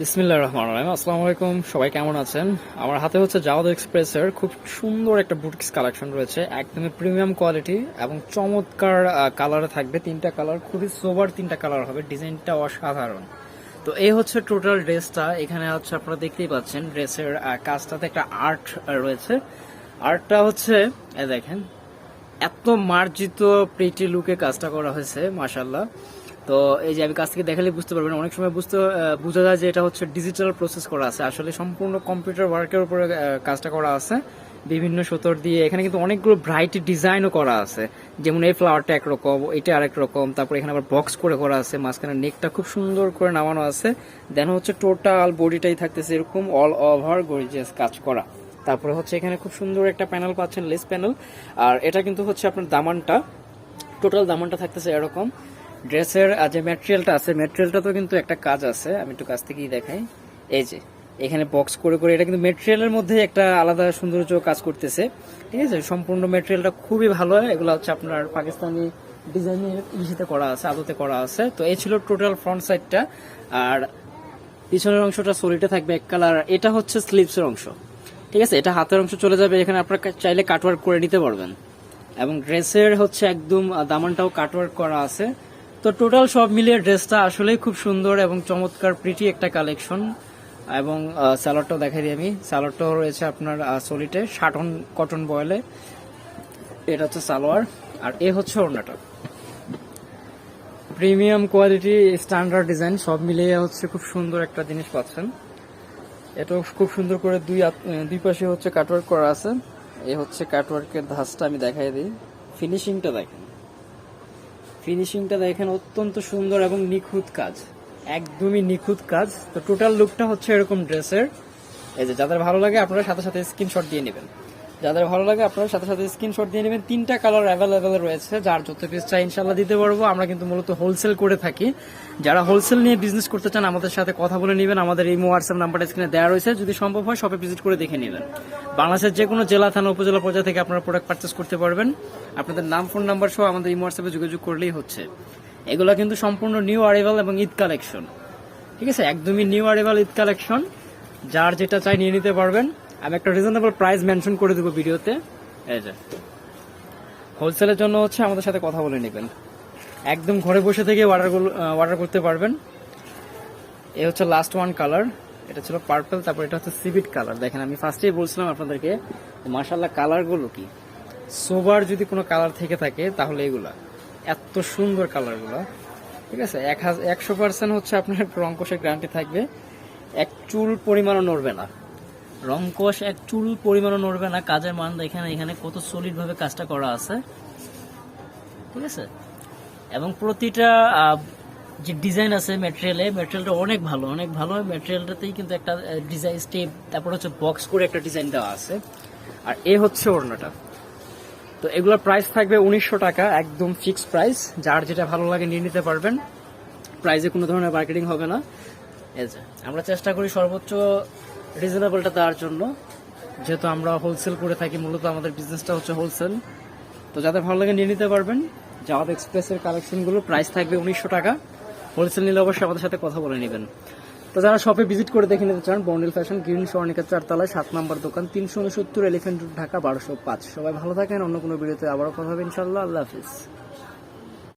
বিসমিল্লাহ রহমান রহিম। আসসালামু আলাইকুম, সবাই কেমন আছেন? আমার হাতে হচ্ছে জাওয়াদ এক্সপ্রেসের খুব সুন্দর একটা বুটিক্স কালেকশন রয়েছে, একদমই প্রিমিয়াম কোয়ালিটি এবং চমৎকার কালারে থাকবে তিনটা কালার, খুবই সোবার তিনটা কালার হবে, ডিজাইনটা অসাধারণ। তো এই হচ্ছে টোটাল ড্রেসটা, এখানে হচ্ছে আপনারা দেখতেই পাচ্ছেন ড্রেসের কাজটাতে একটা আর্ট রয়েছে। আর্টটা হচ্ছে দেখেন, এত মার্জিত প্রিটি লুকে কাজটা করা হয়েছে মাশাল্লাহ তো এই যে আমি কাজ থেকে দেখালে বুঝতে পারবেন, অনেক সময় বুঝতে বোঝা যায় যে এটা হচ্ছে ডিজিটাল প্রসেস করা আছে। আসলে সম্পূর্ণ কম্পিউটার ওয়ার্কের উপরে কাজটা করা আছে। বিভিন্ন সুতোর দিয়ে, এখানে কিন্তু অনেকগুলো ব্রাইট ডিজাইনও করা আছে। যেমন এই ফ্লাওয়ারটা একরকম, এটা আরেক রকম, তারপর এখানে আবার বক্স করে করা আছে, মাঝখানে নেকটা খুব সুন্দর করে নামানো আছে। দেন হচ্ছে টোটাল বডিটাই থাকতেছে এরকম অল ওভার গর্জিয়াস কাজ করা। তারপরে হচ্ছে এখানে খুব সুন্দর একটা প্যানেল পাচ্ছেন লেস প্যানেল আর এটা কিন্তু হচ্ছে আপনার দামানটা টোটাল দামানটা থাকতেছে এরকম। ড্রেসের যে ম্যাটেরিয়ালটা আছে ম্যাটেরিয়ালটা তো কিন্তু একটা কাজ আছে, আমি একটু কাছ থেকেই দেখাই। এই যে, এখানে বক্স করে করে, এটা কিন্তু ম্যাটেরিয়ালের মধ্যে একটা আলাদা সৌন্দর্য কাজ করতেছে। ঠিক আছে? সম্পূর্ণ ম্যাটেরিয়ালটা খুবই ভালো, এগুলো হচ্ছে আপনার পাকিস্তানি ডিজাইনের ইসিতে করা আছে, আদতে করা আছে। তো এই ছিল টোটাল ফ্রন্ট সাইডটা আর পিছনের অংশটা সলিটে থাকবে এক কালার এটা হচ্ছে স্লিপসের অংশ। ঠিক আছে? এটা হাতের অংশ চলে যাবে, এখানে আপনারা চাইলে কাটওয়ার্ক করে নিতে পারবেন। এবং ড্রেসের হচ্ছে একদম দামানটাও কাটওয়ার্ক করা আছে। তো টোটাল সব মিলিয়ে ড্রেসটা আসলেই খুব সুন্দর এবং চমৎকার প্রিটি একটা কালেকশন এবং স্যালাডটাও দেখাই দিই আমি। স্যালাডটাও রয়েছে আপনার সলিটে শাটন কটন বয়েলে। এটা হচ্ছে সালোয়ার। আর এ হচ্ছে ওড়নাটা। প্রিমিয়াম কোয়ালিটি স্ট্যান্ডার্ড ডিজাইন সব মিলিয়ে হচ্ছে খুব সুন্দর একটা জিনিস পাচ্ছেন। এটাও খুব সুন্দর করে দুই দুই পাশে হচ্ছে কাটওয়ার্ক করা আছে। এই হচ্ছে কাটওয়ার্কের ধাঁচটা আমি দেখাই দিই। ফিনিশিংটা দেখেন। ফিনিশিংটা দেখেন, অত্যন্ত সুন্দর এবং নিখুঁত কাজ। একদমই নিখুঁত কাজ। তো টোটাল লুকটা হচ্ছে এরকম ড্রেসের এই যে যাদের ভালো লাগে আপনারা সাথে সাথে স্ক্রিনশট দিয়ে নেবেন। যাদের ভালো লাগে আপনারা সাথে সাথে স্ক্রিনশট দিয়ে নেবেন। তিনটা কালার অ্যাভেলেবেল রয়েছে, যার যত পিস চাই ইনশাল্লাহ দিতে পারব। আমরা কিন্তু মূলত হোলসেল করে থাকি। যারা হোলসেল নিয়ে বিজনেস করতে চান, আমাদের সাথে কথা বলে নেবেন। আমাদের এই হোয়াটসঅ্যাপ নাম্বারটা স্ক্রিনে দেওয়া রয়েছে। যদি সম্ভব হয় শপে ভিজিট করে দেখে নেবেন। বাংলাদেশের যে কোনো জেলা, থানা, উপজেলা পর্যায়ে থেকে আপনারা প্রোডাক্ট পারচেস করতে পারবেন। আপনাদের নাম ফোন নাম্বার সহ আমাদের এই হোয়াটসঅ্যাপে যোগাযোগ করলেই হচ্ছে। এগুলো কিন্তু সম্পূর্ণ নিউ আরাইভাল এবং ঈদ কালেকশন ঠিক আছে? একদমই নিউ আরাইভাল ঈদ কালেকশন যার যেটা চাই নিয়ে নিতে পারবেন। আমি একটা রিজনেবল প্রাইস মেনশন করে দেবো ভিডিওতে। এই যে। হোলসেলের জন্য হচ্ছে আমাদের সাথে কথা বলে নেবেন। একদম ঘরে বসে থেকে অর্ডার অর্ডার করতে পারবেন। এ হচ্ছে লাস্ট ওয়ান কালার এটা ছিল পার্পল তারপর এটা হচ্ছে সিভিট কালার দেখেন আমি ফার্স্টেই বলছিলাম আপনাদেরকে মার্শাল্লাহ কালারগুলো কি? সোবার যদি কোনো কালার থেকে থাকে তাহলে এগুলা। এত সুন্দর কালারগুলো ঠিক আছে? এক হাজার একশো পার্সেন্ট হচ্ছে আপনার রংকোশের গ্যারান্টি থাকবে। এক চুল পরিমাণও নড়বে না। রংকোশ এক চুল পরিমাণও নড়বে না, কাজের মান দেখেন এখানে কত সলিড ভাবে কাজটা করা আছে। ঠিক আছে? এবং প্রতিটা যে ডিজাইন আছে ম্যাটেরিয়ালে ম্যাটেরিয়ালটা অনেক ভালো অনেক ভালো। ম্যাটেরিয়ালটাতেই কিন্তু একটা ডিজাইন স্টেপ তারপর হচ্ছে বক্স করে একটা ডিজাইন দেওয়া আছে। আর এ হচ্ছে ওড়নাটা। তো এগুলোর প্রাইস থাকবে উনিশশো টাকা, একদম ফিক্সড প্রাইস যার যেটা ভালো লাগে নিয়ে নিতে পারবেন। প্রাইসে কোনো ধরনের মার্কেটিং হবে না। আমরা চেষ্টা করি সর্বোচ্চ রিজনেবলটা দেওয়ার জন্য। যেহেতু আমরা হোলসেল করে থাকি, মূলত আমাদের বিজনেসটা হচ্ছে হোলসেল তো যাদের ভালো লাগে নিয়ে নিতে পারবেন। জাওয়াদ এক্সপ্রেসের কালেকশনগুলো প্রাইস থাকবে উনিশশো টাকা। হোলসেল নিলে অবশ্যই আমাদের সাথে কথা বলে নেবেন। তো যারা শপে ভিজিট করে দেখে নিতে চান বন্ডেল ফ্যাশন গ্রিন স্বর্ণিকা চারতলায়, সাত নম্বর দোকান, তিনশো উনসত্তর এলিফেন্ট ঢাকা বারোশো পাঁচ। সবাই ভালো থাকেন, অন্য কোনো ভিডিওতে আবারও কথা হবে ইনশাল্লাহ আল্লাহ হাফিজ।